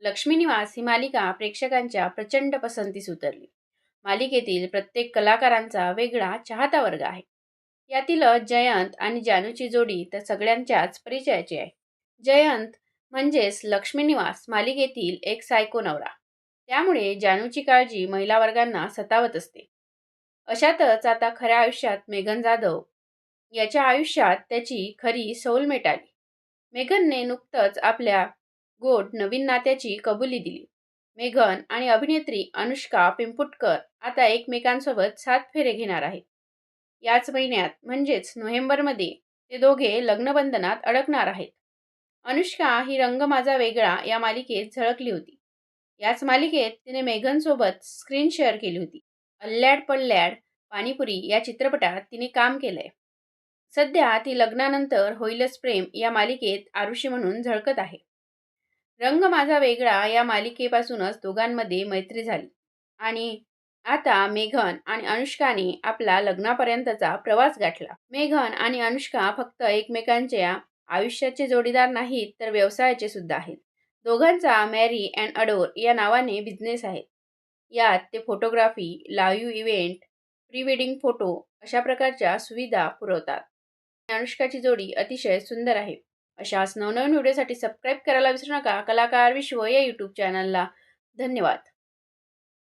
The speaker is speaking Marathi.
लक्ष्मी निवास ही मालिका प्रेक्षकांच्या प्रचंड पसंतीस उतरली मालिकेतील प्रत्येक कलाकारांचा वेगळा चाहता वर्ग आहे. यातील जयंत आणि जानूची जोडी तर सगळ्यांच्याच परिचयाची आहे. जयंत म्हणजेच लक्ष्मीनिवास मालिकेतील एक सायको नवरा. त्यामुळे जानूची काळजी महिला वर्गांना सतावत असते. अशातच आता खऱ्या आयुष्यात मेघन जाधव याच्या आयुष्यात त्याची खरी सौल आली. मेघनने नुकतंच आपल्या गोट नवीन नात्याची कबुली दिली. मेघन आणि अभिनेत्री अनुष्का पिंपुटकर आता एकमेकांसोबत सात फेरे घेणार आहेत. याच महिन्यात म्हणजेच नोव्हेंबरमध्ये ते दोघे लग्नबंधनात अडकणार आहेत. अनुष्का ही रंग माझा वेगळा या मालिकेत झळकली होती. याच मालिकेत तिने मेघनसोबत स्क्रीन शेअर केली होती. अल्ल्याड पल्ल्याड पाणीपुरी या चित्रपटात तिने काम केलंय. सध्या ती लग्नानंतर होईलच प्रेम या मालिकेत आरुषी म्हणून झळकत आहे. रंग माझा वेगळा या मालिकेपासूनच दोघांमध्ये मैत्री झाली. आणि आता मेघन आणि अनुष्काने आपला लग्नापर्यंतचा प्रवास गाठला. मेघन आणि अनुष्का फक्त एकमेकांच्या आयुष्याचे जोडीदार नाहीत तर व्यवसायाचे सुद्धा आहेत. दोघांचा मॅरी अँड अडोर या नावाने बिझनेस आहे. यात ते photography live event pre wedding photo अशा प्रकारच्या सुविधा पुरवतात. अनुष्काची जोडी अतिशय सुंदर आहे. अशाच नवनवीन व्हिडिओसाठी सबस्क्राईब करायला विसरू नका. कलाकार विश्व या यूट्यूब चॅनलला धन्यवाद.